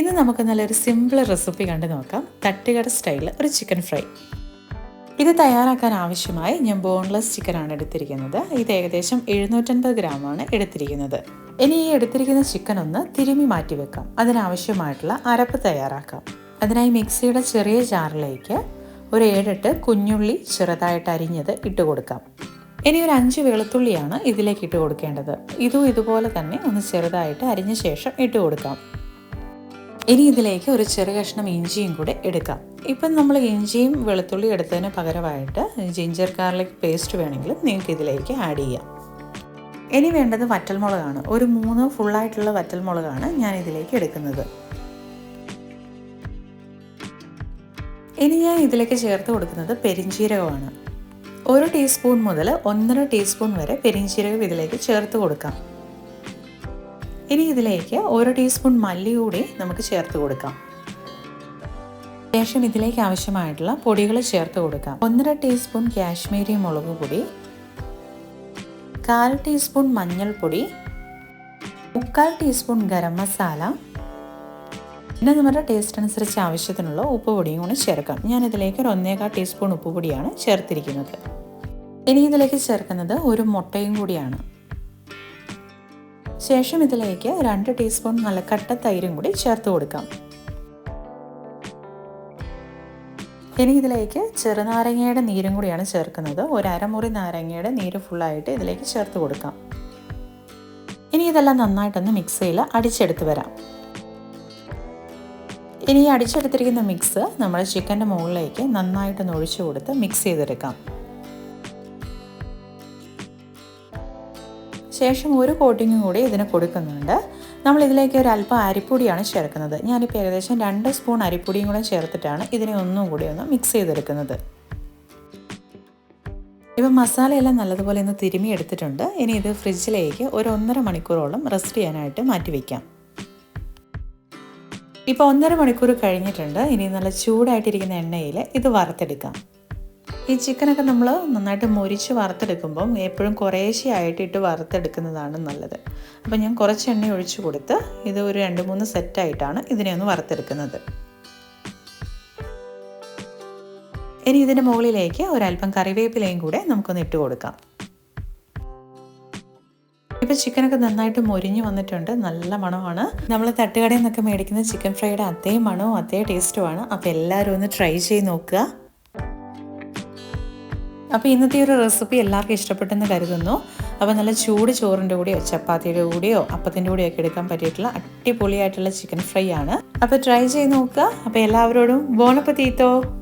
ഇന്ന് നമുക്ക് നല്ലൊരു സിമ്പിൾ റെസിപ്പി കണ്ടു നോക്കാം. തട്ടുകട സ്റ്റൈലിൽ ഒരു ചിക്കൻ ഫ്രൈ. ഇത് തയ്യാറാക്കാൻ ആവശ്യമായി ഞാൻ ബോൺലെസ് ചിക്കൻ ആണ് എടുത്തിരിക്കുന്നത്. ഇത് ഏകദേശം എഴുന്നൂറ്റൻപത് ഗ്രാമാണ് എടുത്തിരിക്കുന്നത്. ഇനി ഈ എടുത്തിരിക്കുന്ന ചിക്കൻ ഒന്ന് തിരുമി മാറ്റി വെക്കാം. അതിനാവശ്യമായിട്ടുള്ള അരപ്പ് തയ്യാറാക്കാം. അതിനായി മിക്സിയുടെ ചെറിയ ജാറിലേക്ക് ഒരു ഏഴെട്ട് കുഞ്ഞുള്ളി ചെറുതായിട്ട് അരിഞ്ഞത് ഇട്ട് കൊടുക്കാം. ഇനി ഒരു അഞ്ച് വെളുത്തുള്ളിയാണ് ഇതിലേക്ക് ഇട്ട് കൊടുക്കേണ്ടത്. ഇതും ഇതുപോലെ തന്നെ ഒന്ന് ചെറുതായിട്ട് അരിഞ്ഞ ശേഷം ഇട്ട് കൊടുക്കാം. ഇനി ഇതിലേക്ക് ഒരു ചെറു കഷ്ണം ഇഞ്ചിയും കൂടെ എടുക്കാം. ഇപ്പം നമ്മൾ ഇഞ്ചിയും വെളുത്തുള്ളി എടുത്തതിന് പകരമായിട്ട് ജിഞ്ചർ ഗാർലിക് പേസ്റ്റ് വേണമെങ്കിലും നിങ്ങൾക്ക് ഇതിലേക്ക് ആഡ് ചെയ്യാം. ഇനി വേണ്ടത് വറ്റൽമുളകാണ്. ഒരു മൂന്ന് ഫുള്ളായിട്ടുള്ള വറ്റൽമുളകാണ് ഞാൻ ഇതിലേക്ക് എടുക്കുന്നത്. ഇനി ഞാൻ ഇതിലേക്ക് ചേർത്ത് കൊടുക്കുന്നത് പെരിഞ്ചീരകമാണ്. ഒരു ടീസ്പൂൺ മുതൽ ഒന്നര ടീസ്പൂൺ വരെ പെരിഞ്ചീരകം ഇതിലേക്ക് ചേർത്ത് കൊടുക്കാം. ഇനി ഇതിലേക്ക് ഒരു ടീസ്പൂൺ മല്ലി കൂടി നമുക്ക് ചേർത്ത് കൊടുക്കാം. ശേഷം ഇതിലേക്ക് ആവശ്യമായിട്ടുള്ള പൊടികൾ ചേർത്ത് കൊടുക്കാം. ഒന്നര ടീസ്പൂൺ കാശ്മീരി മുളക് പൊടി കാൽ ടീസ്പൂൺ മഞ്ഞൾപ്പൊടി മുക്കാൽ ടീസ്പൂൺ ഗരം മസാല പിന്നെ നമ്മുടെ ടേസ്റ്റ് അനുസരിച്ച് ആവശ്യത്തിനുള്ള ഉപ്പ് പൊടിയും കൂടി ചേർക്കാം. ഞാൻ ഇതിലേക്ക് ഒരു ഒന്നേകാൽ ടീസ്പൂൺ ഉപ്പ് പൊടിയാണ് ചേർത്തിരിക്കുന്നത്. ഇനി ഇതിലേക്ക് ചേർക്കുന്നത് ഒരു മുട്ടയും കൂടിയാണ്. ശേഷം ഇതിലേക്ക് രണ്ട് ടീസ്പൂൺ നല്ല കട്ട തൈരും കൂടി ചേർത്ത് കൊടുക്കാം. ഇനി ഇതിലേക്ക് ചെറുനാരങ്ങയുടെ നീരും കൂടിയാണ് ചേർക്കുന്നത്. ഒരു അരമുറി നാരങ്ങയുടെ നീര് ഫുള്ളായിട്ട് ഇതിലേക്ക് ചേർത്ത് കൊടുക്കാം. ഇനി ഇതെല്ലാം നന്നായിട്ടൊന്ന് മിക്സിയിൽ അടിച്ചെടുത്ത് വരാം. ഇനി ഈ അടിച്ചെടുത്തിരിക്കുന്ന മിക്സ് നമ്മുടെ ചിക്കന്റെ മുകളിലേക്ക് നന്നായിട്ടൊന്ന് ഒഴിച്ചു കൊടുത്ത് മിക്സ് ചെയ്തെടുക്കാം. ശേഷം ഒരു കോട്ടിങ്ങും കൂടി ഇതിന് കൊടുക്കുന്നുണ്ട്. നമ്മൾ ഇതിലേക്ക് ഒരു അല്പം അരിപ്പൊടിയാണ് ചേർക്കുന്നത്. ഞാനിപ്പോൾ ഏകദേശം രണ്ട് സ്പൂൺ അരിപ്പൊടിയും കൂടെ ചേർത്തിട്ടാണ് ഇതിനെ ഒന്നും കൂടി ഒന്ന് മിക്സ് ചെയ്തെടുക്കുന്നത്. ഇപ്പം മസാലയെല്ലാം നല്ലതുപോലെ ഒന്ന് തിരുമി എടുത്തിട്ടുണ്ട്. ഇനി ഇത് ഫ്രിഡ്ജിലേക്ക് ഒരു ഒന്നര മണിക്കൂറോളം റെസ്റ്റ് ചെയ്യാനായിട്ട് മാറ്റി വയ്ക്കാം ഇപ്പോൾ ഒന്നര മണിക്കൂർ കഴിഞ്ഞിട്ടുണ്ട്. ഇനി നല്ല ചൂടായിട്ടിരിക്കുന്ന എണ്ണയിൽ ഇത് വറുത്തെടുക്കാം. ഈ ചിക്കനൊക്കെ നമ്മൾ നന്നായിട്ട് മുരിച്ച് വറുത്തെടുക്കുമ്പം എപ്പോഴും കുറേശ്ശെയായിട്ട് ഇട്ട് വറുത്തെടുക്കുന്നതാണ് നല്ലത്. അപ്പോൾ ഞാൻ കുറച്ച് എണ്ണ ഒഴിച്ച് കൊടുത്ത് ഇത് ഒരു രണ്ട് മൂന്ന് സെറ്റായിട്ടാണ് ഇതിനെ ഒന്ന് വറുത്തെടുക്കുന്നത്. ഇനി ഇതിന്റെ മുകളിലേക്ക് ഒരല്പം കറിവേപ്പിലയും കൂടെ നമുക്കൊന്ന് ഇട്ട് കൊടുക്കാം. ഇപ്പോൾ ചിക്കനൊക്കെ നന്നായിട്ട് മൊരിഞ്ഞു വന്നിട്ടുണ്ട്. നല്ല മണമാണ്. നമ്മൾ തട്ടുകടയിൽ നിന്നൊക്കെ മേടിക്കുന്ന ചിക്കൻ ഫ്രൈയുടെ അതേ മണവും അതേ ടേസ്റ്റുമാണ് അപ്പോൾ എല്ലാവരും ഒന്ന് ട്രൈ ചെയ്ത് നോക്കുക. അപ്പോൾ ഇന്നത്തെ ഒരു റെസിപ്പി എല്ലാവർക്കും ഇഷ്ടപ്പെട്ടെന്ന് കരുതുന്നു. അപ്പോൾ നല്ല ചൂട് ചോറിന്റെ കൂടെയോ ചപ്പാത്തിയുടെ കൂടെയോ അപ്പത്തിന്റെ കൂടെയോ ഒക്കെ എടുക്കാൻ പറ്റിയിട്ടുള്ള അടിപൊളിയായിട്ടുള്ള ചിക്കൻ ഫ്രൈ ആണ്. അപ്പോൾ ട്രൈ ചെയ്ത് നോക്കുക. അപ്പോൾ എല്ലാവരോടും ബോണപ്പത്തീത്തോ.